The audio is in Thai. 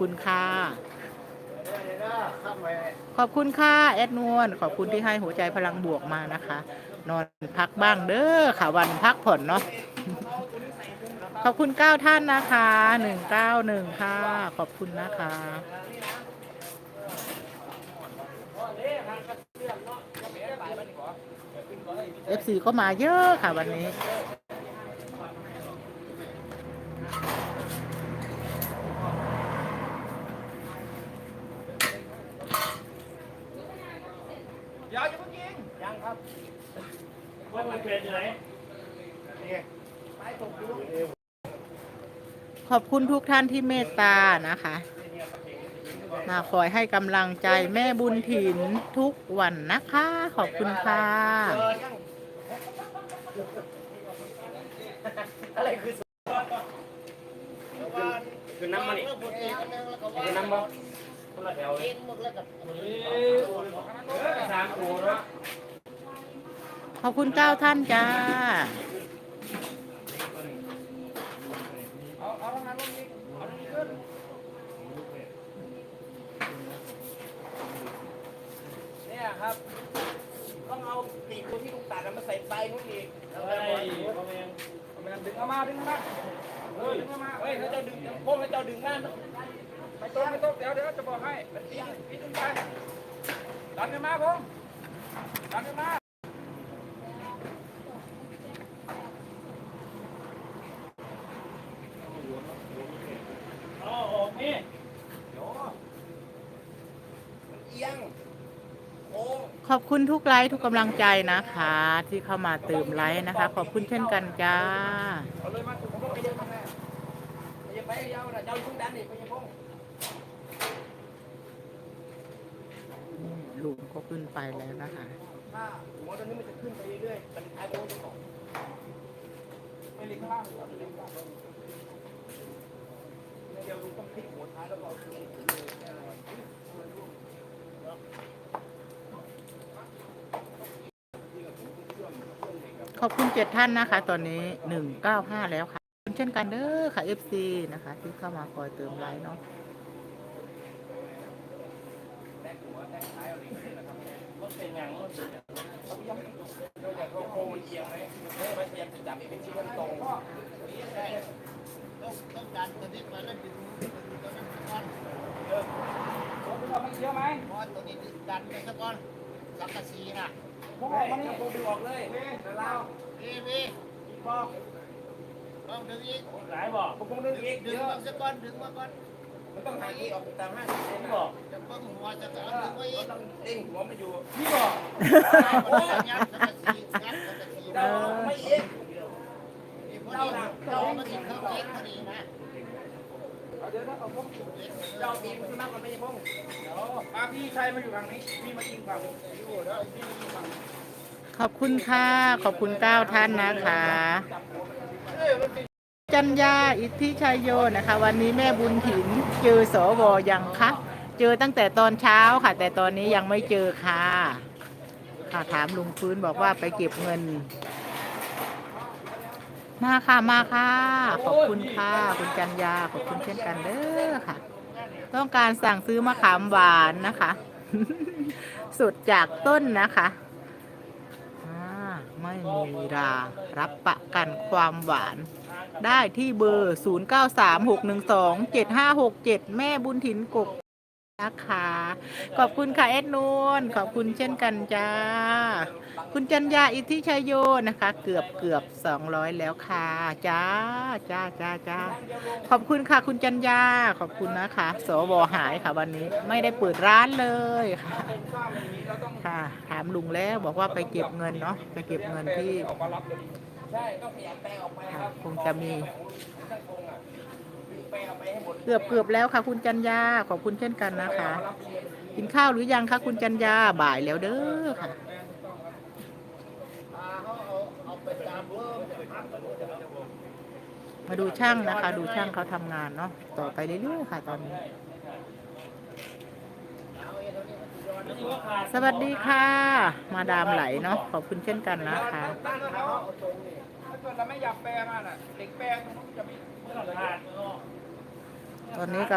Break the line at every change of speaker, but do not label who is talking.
คุณค่ะ ขอบคุณค่ะแอดนวลขอบคุณที่ให้หัวใจพลังบวกมานะคะ นอนพักบ้างเด้อค่ะวันพักผ่อนเนาะขอบคุณเก้าท่านนะคะหนึ่งเก้าหนึ่งค่ะ ขอบคุณนะคะเอฟซีก็มาเยอะค่ะวันนี้
ยาวจะเพิ่งยิงยังครับ ว่ามันเป็นยังไงนี่ไปตกดู
ขอบคุณทุกท่านที่เมตตานะคะ มาคอยให้กำลังใจแม่บุญถินทุกวันนะคะ ขอบคุณค่ะ
เจอยังอะไรคือคือน้ำมันนี่คือน้ำบ่คนละแถวเลยสามกูเนาะ
ขอบคุณเก้าท่านจ้า
เอาเอาทางนั้นลงอีกเอาทางนี้ขึ้นเนี่ยครับต้องเอาปีกตัวที่ลุงตัดมาใส่ใบนู้นอีกเฮ้ยพ่อแม่พ่อแม่ดึงเอามาดึงเอามาเฮ้ยดึงเอามาเฮ้ยเขาจะดึงพวกเขาจะดึงนั่นไม่ต้องไม่ต้องเดี๋ยวเดี๋ยวจะบอกให้มันตีตีดึงไปดันกันมาผมดันกันมาเอาออกนี่เดี๋ยวมันเอียงโค้ง
ข อบคุณทุกไลค์ทุกกำลังใจนะคะ ที่เข้ามาเติมไลค์นะคะ ขอบคุณเช่นกันจ้า
เอาเลยมาผมก็ไปเยอะมากแม่ไปยังไปยาวนะเจ้ายุ่ง
ก็ขึ้นไปแล้วนะคะ
หัวตอนนี้มันจะขึ้นไปเรื่อยๆมันท้ายโจะก่อนไปเล็งข้างล่าหรือเอาไปเล็งข้างล่างเดี๋ยวลุงต้องพลิกหัวท้ายแล้วก็เอา ข
อบคุณเจ็ดท่านนะคะ ตอนนี้หนึ่งเก้าห้าแล้วค่ะคุณเช่นกันเด้อค่ะ FC นะคะ ที่เข้ามาคอยเติมไลค์เนาะ
เป็นยังรถเป็นยังเขายังเราอยากโคมันเอียงไหมเฮ้ยมันเอียงจะจับเป็นชิ้นมันตรง
ต้องการตัวนี้มาแล้วดึงตัวนั้นก่อน
เออรถเรามันเอียงไหม
เพราะตัวนี้ดันไปซะก่อน สังกะสีนะ
พวกมันนี่ผมดึงออกเลยเดี๋ยวเรา
วีวีบอกต้องดึงอีก
หลายบอกผมคงดึงอีก
ดึ
เดี๋
ง
ยว
มาซะก่อนดึงมาก่อน
มันต้องหาอีกออกตามห้าสิบเซนบอก
จะเพิ่งหัวจะแต่ดึงไว้อีก
ต้องเด้งหัวมันอยู่นี่บอก
โอ้ยยัดสังกะสียัดสังกะสี
เราไม่เอ็ก
นี่พอดีเรามาติดเครื่องเล็กพอดีนะ
เดี๋ยวนะเอาพวกเจ้าตีมันขึ้นมาก่อนไม่ใช่พงเดี๋ยวอา พี่ชายมาอยู่ฝั่งนี้พี่มายิงฝั่งอยู่แล้วพี่มายิงฝั่ง
ขอบคุณค่ะ ขอบคุณเก้าท่านนะคะ จัญญาอิทธิชัยโยนะคะ วันนี้แม่บุญถินเจอสวยังคะเจอตั้งแต่ตอนเช้าค่ะ แต่ตอนนี้ยังไม่เจอค่ะ ค่ะถามลุงฟื้นบอกว่าไปเก็บเงิน มาค่ะมาค่ะ ขอบคุณค่ะ คุณจัญญาขอบคุณเช่นกันเด้อค่ะ ต้องการสั่งซื้อมะขามหวานนะคะ สุดจากต้นนะคะไม่มีรารับประกันความหวาน ได้ที่เบอร์ 0936127567 แม่บุญถินกก นะคะขอบคุณค่ะเอ็ดนูนขอบคุณเช่นกันจ้า คุณจัญญาอิทธิชัยโยนะคะ เกือบเกือบ200แล้วค่ะจ้าจ้าจ้าจ้าขอบคุณค่ะคุณจัญญาขอบคุณนะคะ สวหายค่ะวันนี้ไม่ได้เปิดร้านเลยค่ะค่ะ ถามลุงแล้วบอกว่าไปเก็บเงินเนาะไปเก็บเงินที่
ออกมารับเลยใช่ต้องขยับแปลงออกไปครับ
คงจะมี เกือบเกือบแล้วค่ะ คุณจัญญาขอบคุณเช่นกันนะคะ กินข้าวหรือยังคะคุณจัญญาบ่ายแล้วเด้อค่ะ
มา
ดูช่างนะคะ ดูช่างเขาทำงานเนาะต่อไปเรื่อยๆค่ะ ตอนนี้ สวัสดีค่ะ มาดามไหลเนาะขอบคุณเช่นกันนะคะ
เขาถ้าเกิดเราไม่อยากแปลงมันอะเด็กแปลงมันจะมีเมื่อไหร่
ตอนนี้ก